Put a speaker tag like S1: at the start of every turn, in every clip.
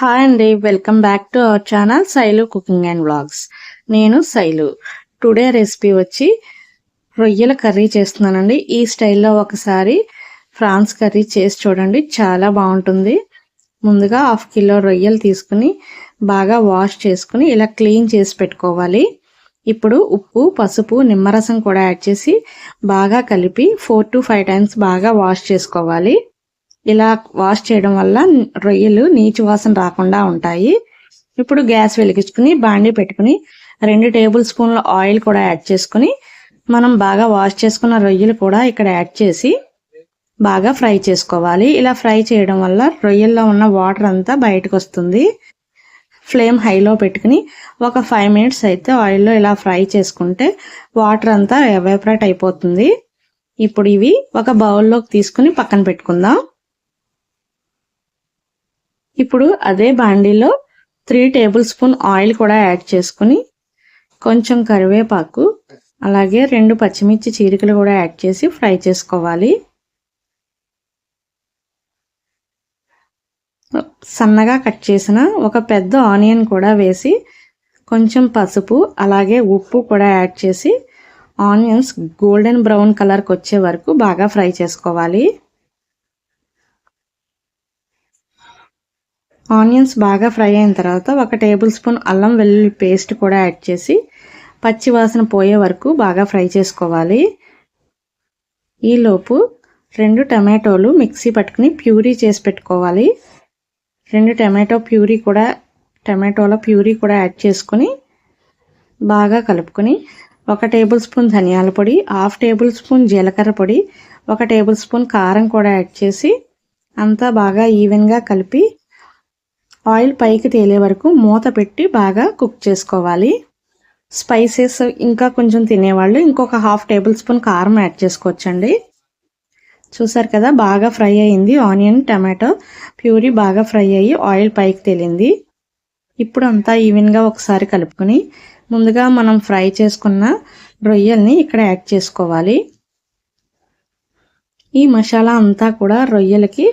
S1: Hi అండి. Welcome back to our channel Shailu cooking and vlogs నేను Shailu today recipe వచ్చి రొయ్యల కర్రీ చేస్తున్నానండి. ఈ స్టైల్లో ఒకసారి ఫ్రాన్స్ కర్రీ చేసి చూడండి. చాలా బాగుంటుంది. ముందుగా హాఫ్ కిలో రొయ్యలు తీసుకుని బాగా వాష్ చేసుకుని ఇలా క్లీన్ చేసి పెట్టుకోవాలి. ఇప్పుడు ఉప్పు పసుపు నిమ్మరసం కూడా యాడ్ చేసి బాగా కలిపి ఫోర్ టు ఫైవ్ టైమ్స్ బాగా వాష్ చేసుకోవాలి. ఇలా వాష్ చేయడం వల్ల రొయ్యలు నీచు వాసన రాకుండా ఉంటాయి. ఇప్పుడు గ్యాస్ వెలిగించుకుని బాండీ పెట్టుకుని రెండు టేబుల్ స్పూన్ల ఆయిల్ కూడా యాడ్ చేసుకుని మనం బాగా వాష్ చేసుకున్న రొయ్యలు కూడా ఇక్కడ యాడ్ చేసి బాగా ఫ్రై చేసుకోవాలి. ఇలా ఫ్రై చేయడం వల్ల రొయ్యల్లో ఉన్న వాటర్ అంతా బయటకు వస్తుంది. ఫ్లేమ్ హైలో పెట్టుకుని ఒక ఫైవ్ మినిట్స్ అయితే ఆయిల్లో ఇలా ఫ్రై చేసుకుంటే వాటర్ అంతా ఎవాపరేట్ అయిపోతుంది. ఇప్పుడు ఇవి ఒక బౌల్లోకి తీసుకుని పక్కన పెట్టుకుందాం. ఇప్పుడు అదే బాండీలో త్రీ టేబుల్ స్పూన్ ఆయిల్ కూడా యాడ్ చేసుకుని కొంచెం కరివేపాకు అలాగే రెండు పచ్చిమిర్చి చీరికలు కూడా యాడ్ చేసి ఫ్రై చేసుకోవాలి. సన్నగా కట్ చేసిన ఒక పెద్ద ఆనియన్ కూడా వేసి కొంచెం పసుపు అలాగే ఉప్పు కూడా యాడ్ చేసి ఆనియన్స్ గోల్డెన్ బ్రౌన్ కలర్కి వచ్చే వరకు బాగా ఫ్రై చేసుకోవాలి. ఆనియన్స్ బాగా ఫ్రై అయిన తర్వాత ఒక టేబుల్ స్పూన్ అల్లం వెల్లుల్లి పేస్ట్ కూడా యాడ్ చేసి పచ్చి వాసన పోయే వరకు బాగా ఫ్రై చేసుకోవాలి. ఈలోపు రెండు టమాటోలు మిక్సీ పట్టుకుని ప్యూరీ చేసి పెట్టుకోవాలి. రెండు టమాటో ప్యూరీ కూడా టమాటోల ప్యూరీ కూడా యాడ్ చేసుకుని బాగా కలుపుకొని ఒక టేబుల్ స్పూన్ ధనియాల పొడి హాఫ్ టేబుల్ స్పూన్ జీలకర్ర పొడి ఒక టేబుల్ స్పూన్ కారం కూడా యాడ్ చేసి అంతా బాగా ఈవెన్గా కలిపి ఆయిల్ పైకి తేలే వరకు మూత పెట్టి బాగా కుక్ చేసుకోవాలి. స్పైసెస్ ఇంకా కొంచెం తినేవాళ్ళు ఇంకొక హాఫ్ టేబుల్ స్పూన్ కారం యాడ్ చేసుకోవచ్చండి. చూసారు కదా బాగా ఫ్రై అయింది. ఆనియన్ టమాటో ప్యూరీ బాగా ఫ్రై అయ్యి ఆయిల్ పైకి తేలింది. ఇప్పుడు అంతా ఈవెన్గా ఒకసారి కలుపుకొని ముందుగా మనం ఫ్రై చేసుకున్న రొయ్యల్ని ఇక్కడ యాడ్ చేసుకోవాలి. ఈ మసాలా అంతా కూడా రొయ్యలకి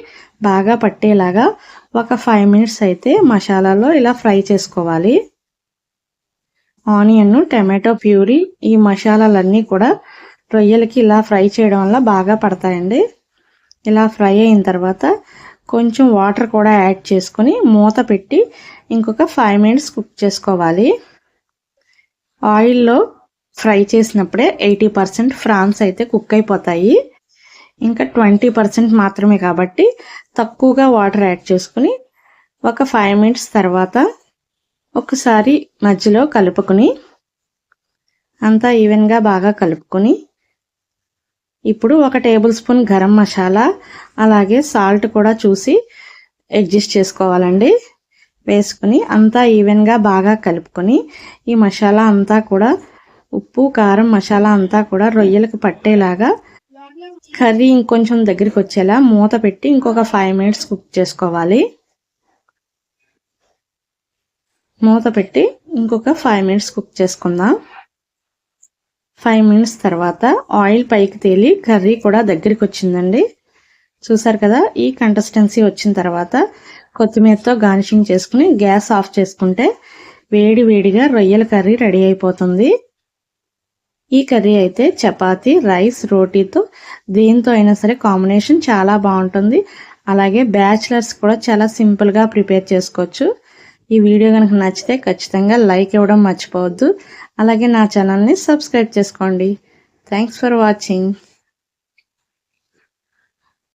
S1: బాగా పట్టేలాగా ఒక ఫైవ్ మినిట్స్ అయితే మసాలాలో ఇలా ఫ్రై చేసుకోవాలి. ఆనియన్ టమాటో ప్యూరీ ఈ మసాలాలన్నీ కూడా రొయ్యలకి ఇలా ఫ్రై చేయడం వల్ల బాగా పడతాయండి. ఇలా ఫ్రై అయిన తర్వాత కొంచెం వాటర్ కూడా యాడ్ చేసుకొని మూత పెట్టి ఇంకొక ఫైవ్ మినిట్స్ కుక్ చేసుకోవాలి. ఆయిల్లో ఫ్రై చేసినప్పుడే ఎయిటీ పర్సెంట్ ఫ్రాన్స్ అయితే కుక్ అయిపోతాయి. ఇంకా ట్వంటీ పర్సెంట్ మాత్రమే కాబట్టి తక్కువగా వాటర్ యాడ్ చేసుకుని ఒక ఫైవ్ మినిట్స్ తర్వాత ఒకసారి మధ్యలో కలుపుకొని అంతా ఈవెన్గా బాగా కలుపుకొని ఇప్పుడు ఒక టేబుల్ స్పూన్ గరం మసాలా అలాగే సాల్ట్ కూడా చూసి అడ్జస్ట్ చేసుకోవాలండి. వేసుకుని అంతా ఈవెన్గా బాగా కలుపుకొని ఈ మసాలా అంతా కూడా ఉప్పు కారం మసాలా అంతా కూడా రొయ్యలకు పట్టేలాగా కర్రీ ఇంకొంచెం దగ్గరికి వచ్చేలా మూత పెట్టి ఇంకొక ఫైవ్ మినిట్స్ కుక్ చేసుకోవాలి. మూత పెట్టి ఇంకొక ఫైవ్ మినిట్స్ కుక్ చేసుకుందాం. ఫైవ్ మినిట్స్ తర్వాత ఆయిల్ పైకి తేలి కర్రీ కూడా దగ్గరికి వచ్చిందండి. చూసారు కదా ఈ కంటెస్టెన్సీ వచ్చిన తర్వాత కొత్తిమీరతో గార్నిషింగ్ చేసుకుని గ్యాస్ ఆఫ్ చేసుకుంటే వేడి వేడిగా రొయ్యల కర్రీ రెడీ అయిపోతుంది. ఈ కర్రీ అయితే చపాతి రైస్ రోటీతో దేంతో అయినా సరే కాంబినేషన్ చాలా బాగుంటుంది. అలాగే బ్యాచిలర్స్ కూడా చాలా సింపుల్గా ప్రిపేర్ చేసుకోవచ్చు. ఈ వీడియో కనుక నచ్చితే ఖచ్చితంగా లైక్ ఇవ్వడం మర్చిపోవద్దు. అలాగే నా ఛానల్ని సబ్స్క్రైబ్ చేసుకోండి. Thanks for watching.